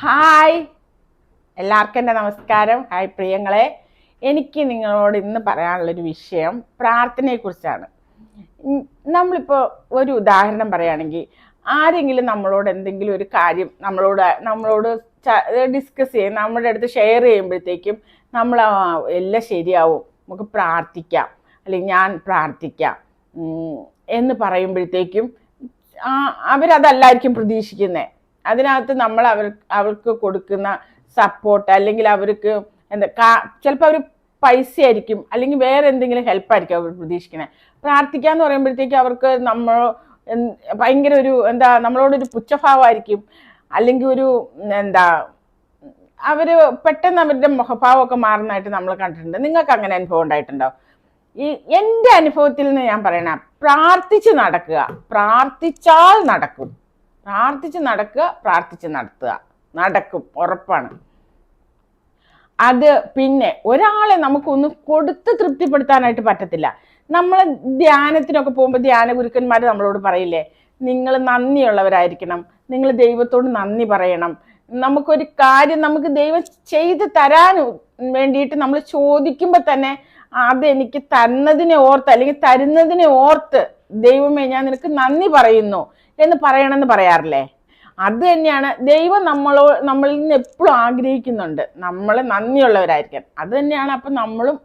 Hi. എല്ലാവർക്കും എന്റെ നമസ്കാരം. ഹായ് പ്രിയങ്ങളെ. എനിക്ക് നിങ്ങളോട് ഇന്ന് പറയാനുള്ളൊരു വിഷയം പ്രാർത്ഥനയെക്കുറിച്ചാണ്. നമ്മളിപ്പോൾ ഒരു ഉദാഹരണം പറയുകയാണെങ്കിൽ ആരെങ്കിലും നമ്മളോട് എന്തെങ്കിലും ഒരു കാര്യം നമ്മളോട് നമ്മളോട് ഡിസ്കസ് ചെയ്യും നമ്മുടെ അടുത്ത് ഷെയർ ചെയ്യുമ്പോഴത്തേക്കും നമ്മൾ എല്ലാം ശരിയാവും. നമുക്ക് പ്രാർത്ഥിക്കാം. അല്ലെങ്കിൽ ഞാൻ പ്രാർത്ഥിക്കാം. എന്ന് പറയുമ്പോഴത്തേക്കും അവരതല്ലായിരിക്കും പ്രതീക്ഷിക്കുന്നത് അതിനകത്ത് നമ്മൾ അവർ അവർക്ക് കൊടുക്കുന്ന സപ്പോർട്ട് അല്ലെങ്കിൽ അവർക്ക് എന്താ കാ ചിലപ്പോൾ അവർ പൈസ ആയിരിക്കും അല്ലെങ്കിൽ വേറെ എന്തെങ്കിലും ഹെൽപ്പായിരിക്കും അവർ പ്രതീക്ഷിക്കുന്നത് പ്രാർത്ഥിക്കുക എന്ന് പറയുമ്പോഴത്തേക്ക് അവർക്ക് നമ്മൾ ഭയങ്കര ഒരു എന്താ നമ്മളോടൊരു പുച്ഛഭാവമായിരിക്കും. അല്ലെങ്കിൽ ഒരു എന്താ അവർ പെട്ടെന്ന് അവരുടെ മുഖഭാവമൊക്കെ മാറുന്നതായിട്ട് നമ്മൾ കണ്ടിട്ടുണ്ട്. നിങ്ങൾക്ക് അങ്ങനെ അനുഭവം ഉണ്ടായിട്ടുണ്ടോ? ഈ എന്റെ അനുഭവത്തിൽ നിന്ന് ഞാൻ പറയണ പ്രാർത്ഥിച്ച് നടക്കുക. പ്രാർത്ഥിച്ചാൽ നടക്കും. പ്രാർത്ഥിച്ച് നടക്കുക പ്രാർത്ഥിച്ച് നടത്തുക. നടക്കും ഉറപ്പാണ്. അത് പിന്നെ ഒരാളെ നമുക്കൊന്ന് കൊടുത്ത് തൃപ്തിപ്പെടുത്താനായിട്ട് പറ്റത്തില്ല. നമ്മൾ ധ്യാനത്തിനൊക്കെ പോകുമ്പോൾ ധ്യാന ഗുരുക്കന്മാർ നമ്മളോട് പറയില്ലേ നിങ്ങൾ നന്ദിയുള്ളവരായിരിക്കണം. നിങ്ങൾ ദൈവത്തോട് നന്ദി പറയണം. നമുക്കൊരു കാര്യം നമുക്ക് ദൈവം ചെയ്ത് തരാൻ വേണ്ടിയിട്ട് നമ്മൾ ചോദിക്കുമ്പോൾ തന്നെ അതെനിക്ക് തന്നതിനെ ഓർത്ത് അല്ലെങ്കിൽ തരുന്നതിനെ ഓർത്ത് ദൈവമേ ഞാൻ നിനക്ക് നന്ദി പറയുന്നു. എന്ന് പറയണമെന്ന് പറയാറില്ലേ? അത് തന്നെയാണ് ദൈവം നമ്മളോ നമ്മളിൽ നിന്ന് എപ്പോഴും ആഗ്രഹിക്കുന്നുണ്ട്. നമ്മൾ നന്ദിയുള്ളവരായിരിക്കാൻ. അത് തന്നെയാണ് അപ്പം നമ്മളും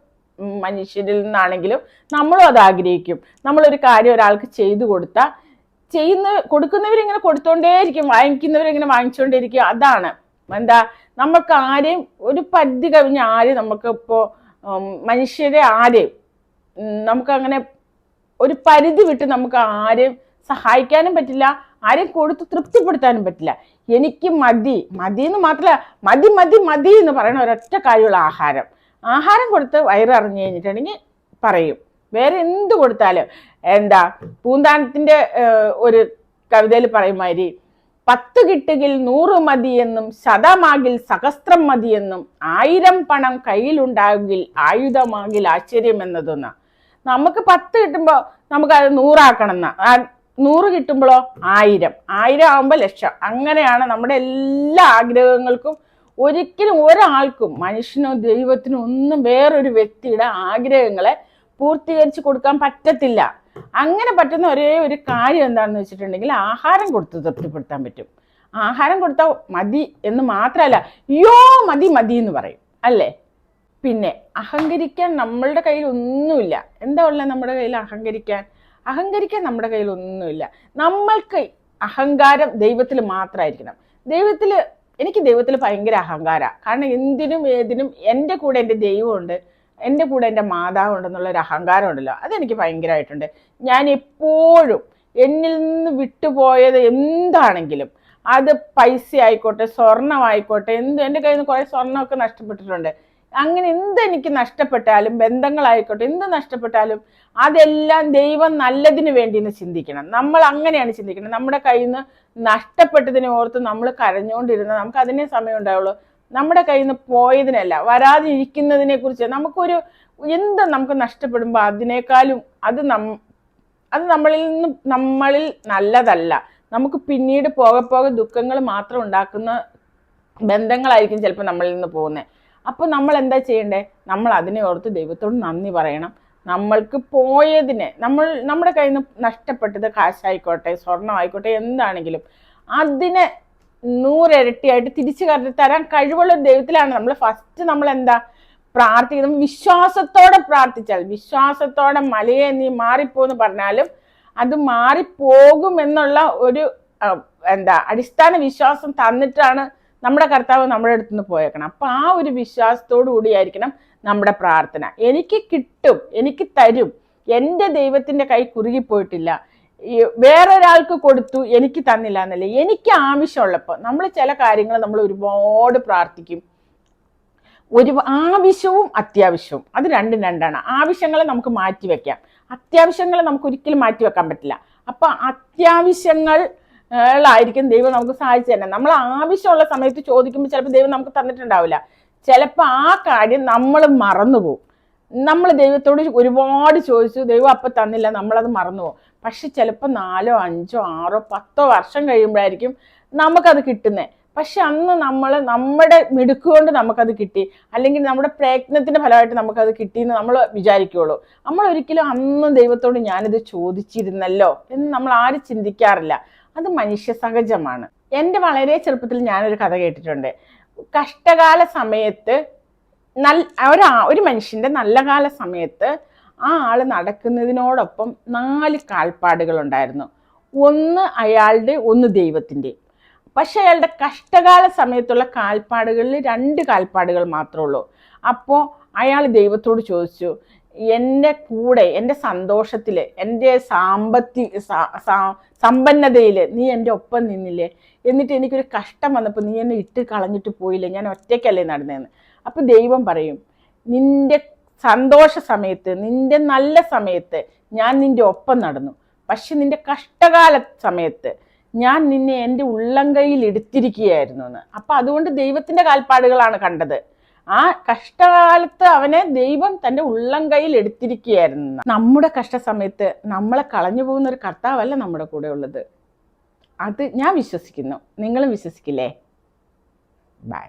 മനുഷ്യരിൽ നിന്നാണെങ്കിലും നമ്മളും അത് ആഗ്രഹിക്കും. നമ്മളൊരു കാര്യം ഒരാൾക്ക് ചെയ്തു കൊടുത്താൽ ചെയ്യുന്ന കൊടുക്കുന്നവരിങ്ങനെ കൊടുത്തോണ്ടേയിരിക്കും വാങ്ങിക്കുന്നവരിങ്ങനെ വാങ്ങിച്ചുകൊണ്ടേയിരിക്കും അതാണ്. എന്താ? നമുക്ക് ആരെയും ഒരു പരിധി കവിഞ്ഞ ആരെയും നമുക്ക് ഇപ്പോൾ മനുഷ്യരെ ആരെയും നമുക്ക് നമുക്കങ്ങനെ ഒരു പരിധി വിട്ട് നമുക്ക് ആരെയും സഹായിക്കാനും പറ്റില്ല ആരെയും കൊടുത്ത് തൃപ്തിപ്പെടുത്താനും പറ്റില്ല. എനിക്ക് മതി മതി എന്ന് മാത്രമല്ല മതി മതി മതി എന്ന് പറയുന്ന ഒരൊറ്റ കാര്യമുള്ള ആഹാരം. ആഹാരം കൊടുത്ത് വയറിറങ്ങി കഴിഞ്ഞിട്ടുണ്ടെങ്കിൽ പറയും. വേറെ എന്ത് കൊടുത്താലും എന്താ പൂന്താനത്തിന്റെ ഒരു കവിതയിൽ പറയുമാതിരി പത്ത് കിട്ടുകിൽ നൂറ് മതിയെന്നും ശതമാകിൽ സഹസ്രം മതിയെന്നും ആയിരം പണം കയ്യിലുണ്ടാകിൽ ആയുധമാകിൽ ആശ്ചര്യം എന്നതൊന്നാണ് നമുക്ക് പത്ത് കിട്ടുമ്പോൾ നമുക്കത് നൂറാക്കണം എന്നാ നൂറ് കിട്ടുമ്പോഴോ ആയിരം. ആയിരം ആകുമ്പോൾ ലക്ഷം. അങ്ങനെയാണ് നമ്മുടെ എല്ലാ ആഗ്രഹങ്ങൾക്കും ഒരിക്കലും ഒരാൾക്കും മനുഷ്യനോ ദൈവത്തിനോ ഒന്നും വേറൊരു വ്യക്തിയുടെ ആഗ്രഹങ്ങളെ പൂർത്തീകരിച്ച് കൊടുക്കാൻ പറ്റത്തില്ല. അങ്ങനെ പറ്റുന്ന ഒരേ ഒരു കാര്യം എന്താണെന്ന് വെച്ചിട്ടുണ്ടെങ്കിൽ ആഹാരം കൊടുത്ത് തൃപ്തിപ്പെടുത്താൻ പറ്റും. ആഹാരം കൊടുത്താൽ മതി എന്ന് മാത്രമല്ല യോ മതി മതി എന്ന് പറയും. അല്ലേ? പിന്നെ അഹങ്കരിക്കാൻ നമ്മളുടെ കയ്യിൽ ഒന്നുമില്ല. എന്താ ഉള്ളത് നമ്മുടെ കയ്യിൽ അഹങ്കരിക്കാൻ? അഹങ്കരിക്കാൻ നമ്മുടെ കയ്യിൽ ഒന്നുമില്ല നമ്മൾക്ക് അഹങ്കാരം ദൈവത്തിൽ മാത്രമായിരിക്കണം. ദൈവത്തിൽ എനിക്ക് ദൈവത്തിൽ ഭയങ്കര അഹങ്കാര. കാരണം എന്തിനും ഏതിനും എന്റെ കൂടെ എന്റെ ദൈവമുണ്ട് എന്റെ കൂടെ എന്റെ മാതാവുണ്ടെന്നുള്ള ഒരു അഹങ്കാരം ഉണ്ടല്ലോ അതെനിക്ക് ഭയങ്കരമായിട്ടുണ്ട്. ഞാൻ എപ്പോഴും എന്നിൽ നിന്ന് വിട്ടുപോയത് എന്താണെങ്കിലും അത് പൈസ ആയിക്കോട്ടെ സ്വർണമായിക്കോട്ടെ എന്ത് എന്റെ കയ്യിൽ നിന്ന് കുറേ സ്വർണമൊക്കെ നഷ്ടപ്പെട്ടിട്ടുണ്ട്. അങ്ങനെ എന്തെനിക്ക് നഷ്ടപ്പെട്ടാലും ബന്ധങ്ങളായിക്കോട്ടെ എന്ത് നഷ്ടപ്പെട്ടാലും അതെല്ലാം ദൈവം നല്ലതിന് വേണ്ടി ചിന്തിക്കണം. നമ്മൾ അങ്ങനെയാണ് ചിന്തിക്കണം നമ്മുടെ കയ്യിൽ നിന്ന് നഷ്ടപ്പെട്ടതിനെ ഓർത്ത് നമ്മൾ കരഞ്ഞുകൊണ്ടിരുന്ന നമുക്ക് അതിനെ സമയം ഉണ്ടാവുള്ളൂ. നമ്മുടെ കയ്യിൽ നിന്ന് പോയതിനല്ല വരാതിരിക്കുന്നതിനെ കുറിച്ച് നമുക്കൊരു എന്ത് നമുക്ക് നഷ്ടപ്പെടുമ്പോൾ അതിനേക്കാളും അത് നം അത് നമ്മളിൽ നിന്ന് നമ്മളിൽ നല്ലതല്ല. നമുക്ക് പിന്നീട് പോകെ പോകെ ദുഃഖങ്ങൾ മാത്രം ഉണ്ടാക്കുന്ന ബന്ധങ്ങളായിരിക്കും ചിലപ്പോൾ നമ്മളിൽ നിന്ന് പോകുന്നത്. അപ്പോൾ നമ്മൾ എന്താ ചെയ്യണ്ടേ? നമ്മൾ അതിനെ ഓർത്ത് ദൈവത്തോട് നന്ദി പറയണം. നമ്മൾക്ക് പോയതിനെ നമ്മൾ നമ്മുടെ കയ്യിൽ നിന്ന് നഷ്ടപ്പെട്ടത് കാശായിക്കോട്ടെ സ്വർണമായിക്കോട്ടെ എന്താണെങ്കിലും അതിനെ നൂറിരട്ടിയായിട്ട് തിരിച്ചു തരാൻ കഴിവുള്ള ദൈവത്തിലാണ്. നമ്മൾ ഫസ്റ്റ് നമ്മൾ എന്താ പ്രാർത്ഥിക്കുന്നത് വിശ്വാസത്തോടെ പ്രാർത്ഥിച്ചാൽ വിശ്വാസത്തോടെ മലയെ നീ മാറിപ്പോന്ന് പറഞ്ഞാലും അത് മാറിപ്പോകുമെന്നുള്ള ഒരു എന്താ അടിസ്ഥാന വിശ്വാസം തന്നിട്ടാണ് നമ്മുടെ കർത്താവ് നമ്മുടെ അടുത്ത് നിന്ന് പോയേക്കണം. അപ്പം ആ ഒരു വിശ്വാസത്തോടു കൂടിയായിരിക്കണം നമ്മുടെ പ്രാർത്ഥന. എനിക്ക് കിട്ടും എനിക്ക് തരും. എന്റെ ദൈവത്തിന്റെ കൈ കുറുകിപ്പോയിട്ടില്ല. വേറൊരാൾക്ക് കൊടുത്തു എനിക്ക് തന്നില്ല എന്നല്ലേ. എനിക്ക് ആവശ്യമുള്ളപ്പോൾ നമ്മൾ ചില കാര്യങ്ങൾ നമ്മൾ ഒരുപാട് പ്രാർത്ഥിക്കും. ഒരു ആവശ്യവും അത്യാവശ്യവും. അത് രണ്ടും രണ്ടാണ്. ആവശ്യങ്ങളെ നമുക്ക് മാറ്റി വെക്കാം അത്യാവശ്യങ്ങളെ നമുക്ക് ഒരിക്കലും മാറ്റി വെക്കാൻ പറ്റില്ല. അപ്പം അത്യാവശ്യങ്ങൾ ായിരിക്കും ദൈവം നമുക്ക് സഹായിച്ചു തന്നെ. നമ്മൾ ആവശ്യമുള്ള സമയത്ത് ചോദിക്കുമ്പോൾ ചിലപ്പോൾ ദൈവം നമുക്ക് തന്നിട്ടുണ്ടാവില്ല. ചിലപ്പോൾ ആ കാര്യം നമ്മൾ മറന്നുപോകും. നമ്മൾ ദൈവത്തോട് ഒരുപാട് ചോദിച്ചു ദൈവം അപ്പം തന്നില്ല നമ്മളത് മറന്നുപോകും. പക്ഷെ ചിലപ്പോൾ നാലോ അഞ്ചോ ആറോ പത്തോ വർഷം കഴിയുമ്പോഴായിരിക്കും നമുക്കത് കിട്ടുന്നത് പക്ഷെ അന്ന് നമ്മൾ നമ്മുടെ മിടുക്കുകൊണ്ട് നമുക്കത് കിട്ടി. അല്ലെങ്കിൽ നമ്മുടെ പ്രയത്നത്തിന്റെ ഫലമായിട്ട് നമുക്കത് കിട്ടിയെന്ന് നമ്മൾ വിചാരിക്കുള്ളൂ. നമ്മൾ ഒരിക്കലും അന്ന് ദൈവത്തോട് ഞാനിത് ചോദിച്ചിരുന്നല്ലോ എന്ന് നമ്മൾ ആരും ചിന്തിക്കാറില്ല. അത് മനുഷ്യ സഹജമാണ് എന്റെ വളരെ ചെറുപ്പത്തിൽ ഞാനൊരു കഥ കേട്ടിട്ടുണ്ട്. കഷ്ടകാല സമയത്ത് നല്ല ഒരാ ഒരു മനുഷ്യന്റെ നല്ല കാല സമയത്ത് ആ ആൾ നടക്കുന്നതിനോടൊപ്പം നാല് കാൽപ്പാടുകൾ ഉണ്ടായിരുന്നു ഒന്ന് അയാളുടെ ഒന്ന് ദൈവത്തിന്റെ. പക്ഷെ അയാളുടെ കഷ്ടകാല സമയത്തുള്ള കാൽപ്പാടുകളിൽ രണ്ട് കാൽപ്പാടുകൾ മാത്രമേ ഉള്ളൂ. അപ്പോൾ അയാൾ ദൈവത്തോട് ചോദിച്ചു എന്റെ കൂടെ എന്റെ സന്തോഷത്തിൽ എന്റെ സാമ്പത്തി സമ്പന്നതയിൽ നീ എന്റെ ഒപ്പം നിന്നില്ലേ? എന്നിട്ട് എനിക്കൊരു കഷ്ടം വന്നപ്പോൾ നീ എന്നെ ഇട്ട് കളഞ്ഞിട്ട് പോയില്ലേ? ഞാൻ ഒറ്റയ്ക്കല്ലേ നടന്നതെന്ന് അപ്പോൾ ദൈവം പറയും നിന്റെ സന്തോഷ സമയത്ത് നിന്റെ നല്ല സമയത്ത് ഞാൻ നിന്റെ ഒപ്പം നടന്നു. പക്ഷെ നിന്റെ കഷ്ടകാല സമയത്ത് ഞാൻ നിന്നെ എന്റെ ഉള്ളംകൈയിൽ എടുത്തിരിക്കുകയായിരുന്നു എന്ന്. അപ്പം അതുകൊണ്ട് ദൈവത്തിന്റെ കാൽപ്പാടുകളാണ് കണ്ടത്. ആ കഷ്ടകാലത്ത് അവനെ ദൈവം തന്റെ ഉള്ളം കയ്യിൽ എടുത്തിരിക്കുകയായിരുന്നു. നമ്മുടെ കഷ്ടസമയത്ത് നമ്മളെ കളഞ്ഞു പോകുന്ന ഒരു കർത്താവല്ല നമ്മുടെ കൂടെ ഉള്ളത്. അത് ഞാൻ വിശ്വസിക്കുന്നു. നിങ്ങളും വിശ്വസിക്കില്ലേ? ബൈ